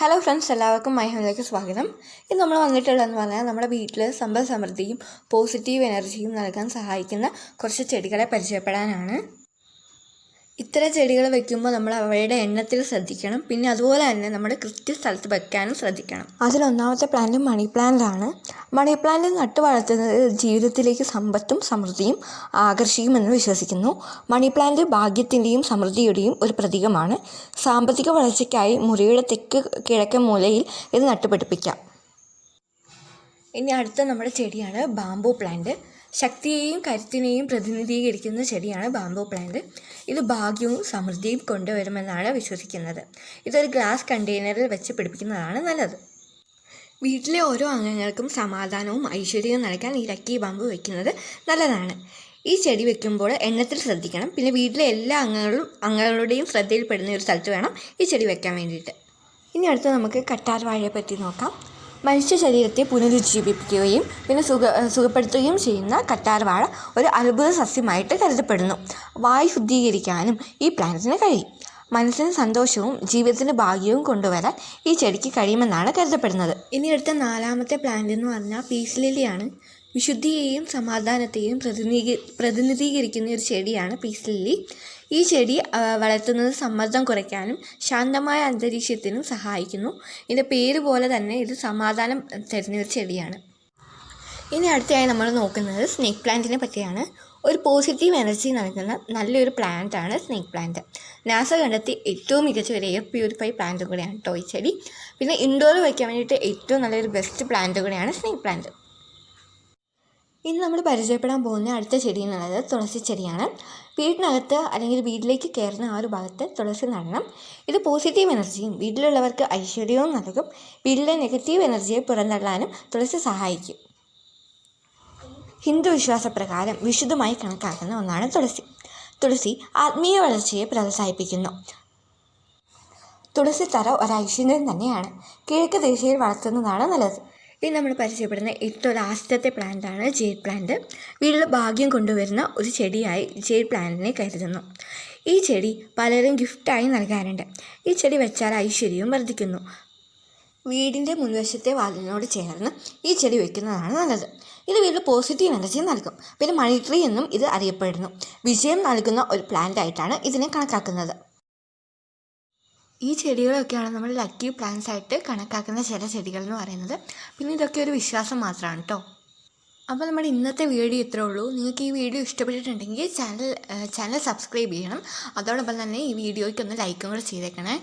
Hello friends എല്ലാവർക്കും my ഹോമിലേക്ക് സ്വാഗതം. ഇന്ന് നമ്മൾ വന്നിട്ടുള്ളതെന്ന് പറഞ്ഞാൽ നമ്മുടെ വീട്ടിൽ സമ്പൽ സമൃദ്ധിയും പോസിറ്റീവ് എനർജിയും നൽകാൻ സഹായിക്കുന്ന കുറച്ച് ചെടികളെ പരിചയപ്പെടാനാണ്. ഇത്തരം ചെടികൾ വെക്കുമ്പോൾ നമ്മൾ അവയുടെ എണ്ണത്തിൽ ശ്രദ്ധിക്കണം. പിന്നെ അതുപോലെ തന്നെ നമ്മുടെ കൃത്യ സ്ഥലത്ത് വെക്കാനും ശ്രദ്ധിക്കണം. അതിലൊന്നാമത്തെ പ്ലാന്റ് മണി പ്ലാന്റാണ് മണി പ്ലാന്റ് നട്ടു വളർത്തുന്നത് ജീവിതത്തിലേക്ക് സമ്പത്തും സമൃദ്ധിയും ആകർഷിക്കുമെന്ന് വിശ്വസിക്കുന്നു. മണി പ്ലാന്റ് ഭാഗ്യത്തിന്റെയും സമൃദ്ധിയുടെയും ഒരു പ്രതീകമാണ്. സാമ്പത്തിക വളർച്ചയ്ക്കായി മുറിയുടെ തെക്ക് കിഴക്കൻ മൂലയിൽ ഇത് നട്ടുപിടിപ്പിക്കാം. ഇനി അടുത്ത നമ്മുടെ ചെടിയാണ് ബാംബു പ്ലാന്റ്. ശക്തിയെയും കരുത്തിനെയും പ്രതിനിധീകരിക്കുന്ന ചെടിയാണ് ബാംബു പ്ലാന്റ് ഇത് ഭാഗ്യവും സമൃദ്ധിയും കൊണ്ടുവരുമെന്നാണ് വിശ്വസിക്കുന്നത്. ഇതൊരു ഗ്ലാസ് കണ്ടെയ്നറിൽ വെച്ച് പിടിപ്പിക്കുന്നതാണ് നല്ലത്. വീട്ടിലെ ഓരോ അംഗങ്ങൾക്കും സമാധാനവും ഐശ്വര്യവും നൽകാൻ ഈ ലക്കി ബാമ്പു വയ്ക്കുന്നത് നല്ലതാണ്. ഈ ചെടി വെക്കുമ്പോൾ എണ്ണത്തിൽ ശ്രദ്ധിക്കണം. പിന്നെ വീട്ടിലെ എല്ലാ അംഗങ്ങളും അംഗങ്ങളുടെയും ശ്രദ്ധയിൽപ്പെടുന്ന ഒരു സ്ഥലത്ത് വേണം ഈ ചെടി വെക്കാൻ വേണ്ടിയിട്ട്. ഇനി അടുത്ത് നമുക്ക് കട്ടാർ വാഴയെ പറ്റി നോക്കാം. മനുഷ്യ ശരീരത്തെ പുനരുജ്ജീവിപ്പിക്കുകയും പിന്നെ സുഖ സുഖപ്പെടുത്തുകയും ചെയ്യുന്ന കറ്റാർവാഴ ഒരു അത്ഭുത സസ്യമായിട്ട് കരുതപ്പെടുന്നു. വായു ശുദ്ധീകരിക്കാനും ഈ പ്ലാനറ്റിന് കഴിയും. മനസ്സിന് സന്തോഷവും ജീവിതത്തിന് ഭാഗ്യവും കൊണ്ടുവരാൻ ഈ ചെടിക്ക് കഴിയുമെന്നാണ് കരുതപ്പെടുന്നത്. ഇനി അടുത്ത നാലാമത്തെ പ്ലാന്റ് എന്ന് പറഞ്ഞാൽ പീസ് ലില്ലിയാണ്. വിശുദ്ധിയെയും സമാധാനത്തെയും പ്രതിനിധീ പ്രതിനിധീകരിക്കുന്ന ഒരു ചെടിയാണ് പീസ് ലില്ലി. ഈ ചെടി വളർത്തുന്നത് സമ്മർദ്ദം കുറയ്ക്കാനും ശാന്തമായ അന്തരീക്ഷത്തിനും സഹായിക്കുന്നു. ഇതിന്റെ പേര് പോലെ തന്നെ ഇത് സമാധാനം തരുന്ന ഒരു ചെടിയാണ്. ഇനി അടുത്തയായി നമ്മൾ നോക്കുന്നത് സ്നേക്ക് പ്ലാന്റിനെ പറ്റിയാണ്. ഒരു പോസിറ്റീവ് എനർജി നൽകുന്ന നല്ലൊരു പ്ലാന്റാണ് സ്നേക്ക് പ്ലാന്റ്. നാസ കണ്ടെത്തി ഏറ്റവും മികച്ച ഒരു എയർ പ്യൂരിഫൈ പ്ലാന്റ് കൂടെയാണ് ടോയ് ചെടി. പിന്നെ ഇൻഡോർ വയ്ക്കാൻ വേണ്ടിയിട്ട് ഏറ്റവും നല്ലൊരു ബെസ്റ്റ് പ്ലാന്റ് കൂടെയാണ് സ്നേക്ക് പ്ലാന്റ്. ഇനി നമ്മൾ പരിചയപ്പെടാൻ പോകുന്ന അടുത്ത ചെടി എന്നുള്ളത് തുളസി ചെടിയാണ്. വീടിനകത്ത് അല്ലെങ്കിൽ വീട്ടിലേക്ക് കയറുന്ന ആ ഒരു ഭാഗത്ത് തുളസി നടണം. ഇത് പോസിറ്റീവ് എനർജിയും വീട്ടിലുള്ളവർക്ക് ഐശ്വര്യവും നൽകും. വീട്ടിലെ നെഗറ്റീവ് എനർജിയെ പുറന്തള്ളാനും തുളസി സഹായിക്കും. ഹിന്ദു വിശ്വാസപ്രകാരം വിശുദ്ധമായി കണക്കാക്കുന്ന ഒന്നാണ് തുളസി. തുളസി ആത്മീയ വളർച്ചയെ പ്രോത്സാഹിപ്പിക്കുന്നു. തുളസി തറ ഒരു ഐശ്വര്യം തന്നെയാണ്. കിഴക്ക് ദിശയിൽ വളർത്തുന്നതാണ് നല്ലത്. ഇനി നമ്മൾ പരിചയപ്പെടുന്ന ഏറ്റവും ലാസ്റ്റത്തെ പ്ലാന്റാണ് ജെയ്ഡ് പ്ലാന്റ് വീട്ടിൽ ഭാഗ്യം കൊണ്ടുവരുന്ന ഒരു ചെടിയായി ജെയ്ഡ് പ്ലാന്റിനെ കരുതുന്നു. ഈ ചെടി പലരും ഗിഫ്റ്റായി നൽകാറുണ്ട്. ഈ ചെടി വെച്ചാൽ ഐശ്വര്യവും വർദ്ധിക്കുന്നു. വീടിന്റെ മുൻവശത്തെ വാതിലിനോട് ചേർന്ന് ഈ ചെടി വയ്ക്കുന്നതാണ് നല്ലത്. ഇത് വീട്ടിൽ പോസിറ്റീവ് എനർജി നൽകും. പിന്നെ മണി ട്രീ എന്നും ഇത് അറിയപ്പെടുന്നു. വിജയം നൽകുന്ന ഒരു പ്ലാന്റ് ആയിട്ടാണ് ഇതിനെ കണക്കാക്കുന്നത്. ഈ ചെടികളൊക്കെയാണ് നമ്മൾ ലക്കി പ്ലാന്റ്സ് ആയിട്ട് കണക്കാക്കുന്ന ചില ചെടികൾ എന്ന് പറയുന്നത്. പിന്നെ ഇതൊക്കെ ഒരു വിശ്വാസം മാത്രമാണ് കേട്ടോ അപ്പോൾ നമ്മുടെ ഇന്നത്തെ വീഡിയോ ഇത്രേ ഉള്ളൂ. നിങ്ങൾക്ക് ഈ വീഡിയോ ഇഷ്ടപ്പെട്ടിട്ടുണ്ടെങ്കിൽ ചാനൽ ചാനൽ സബ്സ്ക്രൈബ് ചെയ്യണം. അതോടൊപ്പം തന്നെ ഈ വീഡിയോയ്ക്ക് ഒന്ന് ലൈക്കും കൂടെ ചെയ്തേക്കണേ.